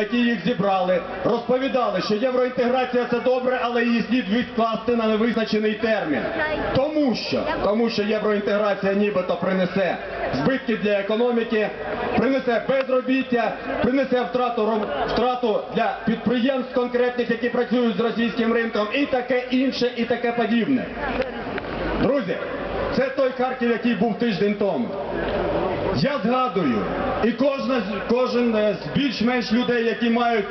які їх зібрали, розповідали, що євроінтеграція це добре, але її слід відкласти на невизначений термін. Тому що, тому що євроінтеграція нібито принесе збитки для економіки, принесе безробіття, принесе втрату, втрату для підприємств конкретних, які працюють з російським ринком, і таке інше, і таке подібне. Друзі, це той Харків, який був тиждень тому. Я згадую, і кожна, кожен е, з більш-менш людей, які мають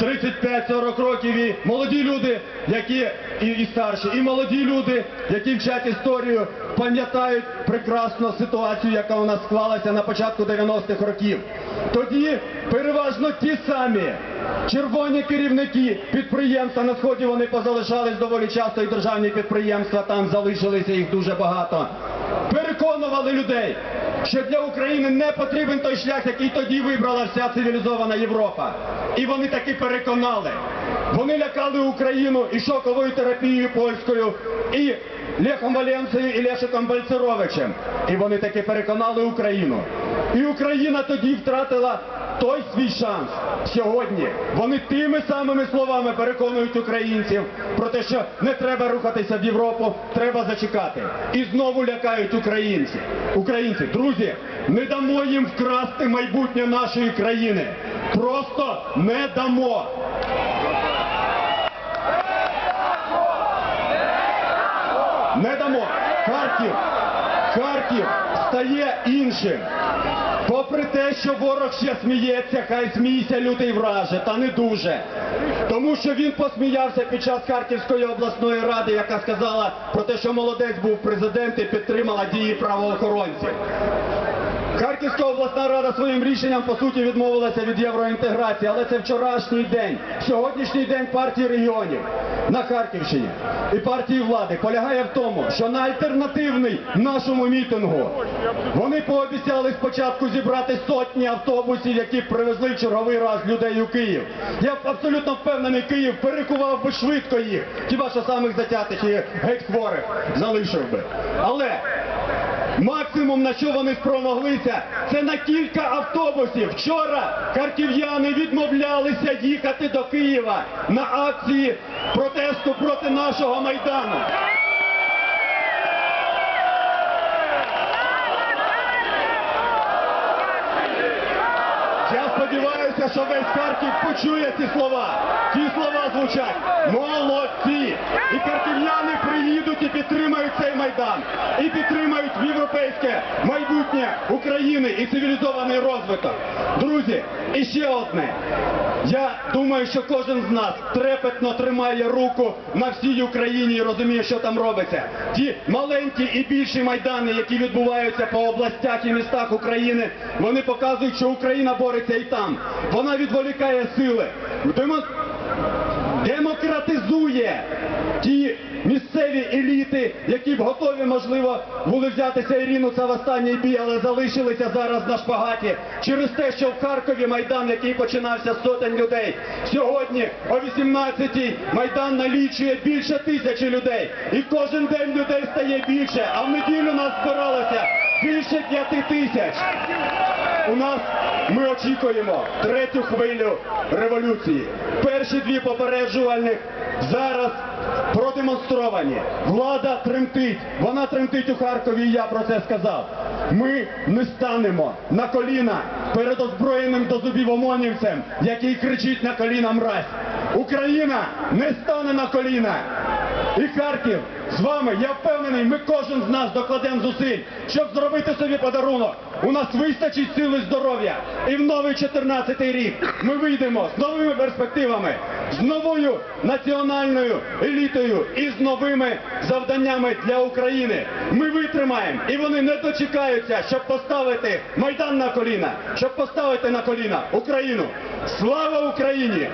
35-40 років, і молоді люди, які і, і старші, і молоді люди, які вчать історію, пам'ятають прекрасно ситуацію, яка у нас склалася на початку 90-х років. Тоді переважно ті самі червоні керівники підприємства на сході вони позалишались доволі часто, і державні підприємства там залишилися їх дуже багато. Переконували людей, що для України не потрібен той шлях, який тоді вибрала вся цивілізована Європа. І вони таки переконали. Вони лякали Україну і шоковою терапією польською, і Лехом Валенцією, і Лешиком Бальцеровичем. І вони таки переконали Україну. І Україна тоді втратила той свій шанс. Сьогодні вони тими самими словами переконують українців про те, що не треба рухатися в Європу, треба зачекати. І знову лякають українців. Українці, друзі, не дамо їм вкрасти майбутнє нашої країни. Просто не дамо. Не дамо. Харків, Харків стає іншим. Попри те, що ворог ще сміється, хай смійся лютий враже, та не дуже. Тому що він посміявся під час Харківської обласної ради, яка сказала про те, що молодець був президент і підтримала дії правоохоронців. Харківська обласна рада своїм рішенням по суті відмовилася від євроінтеграції, але це вчорашній день. Сьогоднішній день партії регіонів на Харківщині і партії влади полягає в тому, що на альтернативний нашому мітингу вони пообіцяли спочатку зібрати сотні автобусів, які привезли в черговий раз людей у Київ. Я абсолютно впевнений, Київ перекував би швидко їх, хіба що самих затятих і геть хворих залишив би. Але Максимум, на що вони спромоглися, це на кілька автобусів. Вчора харків'яни відмовлялися їхати до Києва на акції протесту проти нашого майдану. Я сподіваюся, що весь Харків почує ці слова. Ці слова звучать молодці. І харків'яни приїдуть і підтримають цей майдан. І підтримають європейське майбутнє України і цивілізований розвиток. Друзі, і ще одне. Я думаю, що кожен з нас трепетно тримає руку на всій Україні і розуміє, що там робиться. Ті маленькі і більші майдани, які відбуваються по областях і містах України, вони показують, що Україна бореться і там. Вона відволікає сили. Демо- ті місцеві еліти, які б готові, можливо, були взятися Ірину це в останній бій, але залишилися зараз на шпагаті. Через те, що в Харкові майдан, який починався з сотень людей, сьогодні о 18-й майдан налічує більше тисячі людей, і кожен день людей стає більше, а в неділю нас збиралося більше п'яти тисяч. У нас ми очікуємо третю хвилю революції. Перші дві попереджувальних зараз продемонстровані. Влада тремтить. Вона тремтить у Харкові, і я про це сказав. Ми не станемо на коліна перед озброєним до зубів омонівцем, який кричить на коліна мразь. Україна не стане на коліна. І Харків з вами, я впевнений, ми кожен з нас докладемо зусиль, щоб зробити собі подарунок. У нас вистачить сили здоров'я. І в новий 14-й рік ми вийдемо з новими перспективами, з новою національною елітою і з новими завданнями для України. Ми витримаємо, і вони не дочекаються, щоб поставити Майдан на коліна, щоб поставити на коліна Україну. Слава Україні!